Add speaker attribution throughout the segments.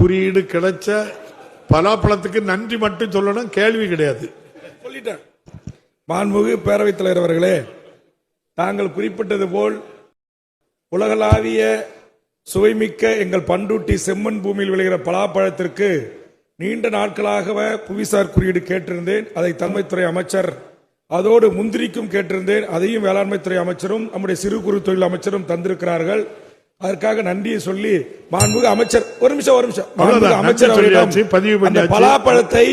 Speaker 1: குறியீடு கிடைச்ச பலாப்பழத்துக்கு நன்றி மட்டும் சொல்லணும் கேள்வி கிடையாது.
Speaker 2: சொல்லிட்டேன். மாண்புமிகு பேரவைத் தலைவர் அவர்களே தாங்கள் குறிப்பிட்டது போல் உலகளாவிய சுவைமிக்க எங்கள் பண்டூட்டி செம்மண் பூமியில் விளைகிற பலாப்பழத்திற்கு நீண்ட நாட்களாக புவிசார் குறியீடு கேட்டிருந்தேன் அதை தலைமைத்துறை அமைச்சர் அதோடு முந்திரிக்கும் கேட்டிருந்தேன் அதையும் வேளாண்மைத்துறை அமைச்சரும் நம்முடைய சிறு குறு தொழில் அமைச்சரும் தந்திருக்கிறார்கள். அதற்காக நன்றியை சொல்லி மாண்புமிகு அமைச்சர் ஒரு நிமிஷம் ஒரு நிமிஷம். அமைச்சர்
Speaker 1: சொல்லியாச்சு, பதிவு.
Speaker 2: பலாப்பழத்தை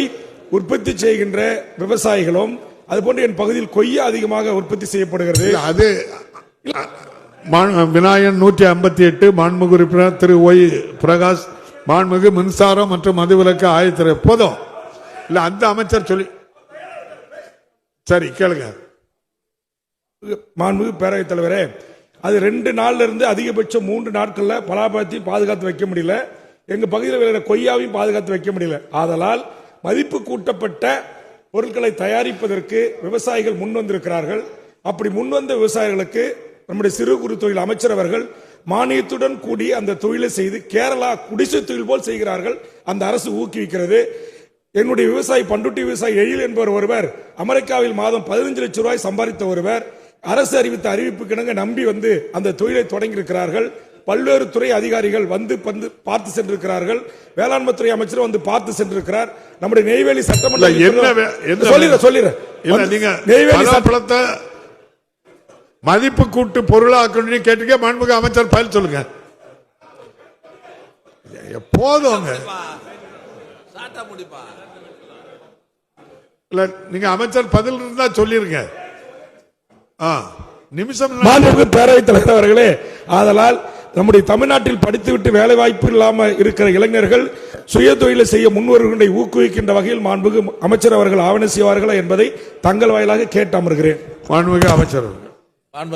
Speaker 2: உற்பத்தி செய்கின்ற விவசாயிகளும் அதுபோன்று என் பகுதியில் கொய்யா அதிகமாக உற்பத்தி செய்யப்படுகிறது.
Speaker 1: அது விநாயகன் நூற்றி ஐம்பத்தி எட்டு மாண்புமிகு உறுப்பினர் திரு ஒய் பிரகாஷ் மாண்புமிகு மின்சாரம் மற்றும் மதுவிலக்கு ஆயத்திரை. போதும். இல்ல அந்த அமைச்சர் சொல்லி சரி கேளுங்க.
Speaker 2: மாண்புமிகு பேரவைத் தலைவரே அது ரெண்டு நாள்ல இருந்து அதிகபட்சம் மூன்று நாட்கள்ல பலாபழத்தையும் பாதுகாத்து வைக்க முடியல. எங்க பகுதியில் விளையிற கொய்யாவையும் பாதுகாத்து வைக்க முடியல. ஆதலால் மதிப்பு கூட்டப்பட்ட பொருட்களை தயாரிப்பதற்கு விவசாயிகள் முன் வந்திருக்கிறார்கள். அப்படி முன்வந்த விவசாயிகளுக்கு நம்முடைய சிறு குறு தொழில் அமைச்சர் அவர்கள் மானியத்துடன் கூடி அந்த தொழிலை செய்து கேரளா குடிசை தொழில் போல் செய்கிறார்கள். அந்த அரசு ஊக்குவிக்கிறது. என்னுடைய விவசாயி பண்டுட்டி விவசாயி எழில் என்பவர் ஒருவர் அமெரிக்காவில் மாதம் பதினஞ்சு லட்சம் ரூபாய் சம்பாதித்த ஒருவர் அரசு அறிவித்த அறிவிப்புக்கிணங்க நம்பி வந்து அந்த தொழிலை தொடங்கி இருக்கிறார்கள் பல்வேறு துறை அதிகாரிகள் வந்து வந்து பார்த்து சென்றிருக்கிறார்கள். வேளாண்மை துறை அமைச்சர் வந்து பார்த்து சென்றிருக்கிறார். நம்முடைய நெய்வேலி சட்டமன்ற
Speaker 1: இல்ல, என்ன வே- என்ன
Speaker 2: சொல்லிடுறேன்
Speaker 1: நீங்க
Speaker 2: நெய்வேலி
Speaker 1: மதிப்பு கூட்டு பொருளாக்கணும்னு கேட்டுக்க மாண்புமிகு அமைச்சர் பதில் சொல்லுங்க. போதுங்க. இல்ல நீங்க அமைச்சர் பதில் இருந்தா சொல்லிருங்க. நிமிஷம்.
Speaker 2: மாண்புமிகு பேரவைத் தலைவர் அவர்களே ஆதலால் நம்முடைய தமிழ்நாட்டில் படித்துவிட்டு வேலை வாய்ப்பு இல்லாம இருக்கிற இளைஞர்கள் சுய தொழிலை செய்ய முன்வருகின்ற ஊக்குவிக்கின்ற வகையில் மாண்புமிகு அமைச்சர் அவர்கள் ஆவண செய்வார்களா என்பதை தங்கள் வாயிலாக கேட்டு அமர்கிறேன்
Speaker 1: மாண்புமிகு அமைச்சர்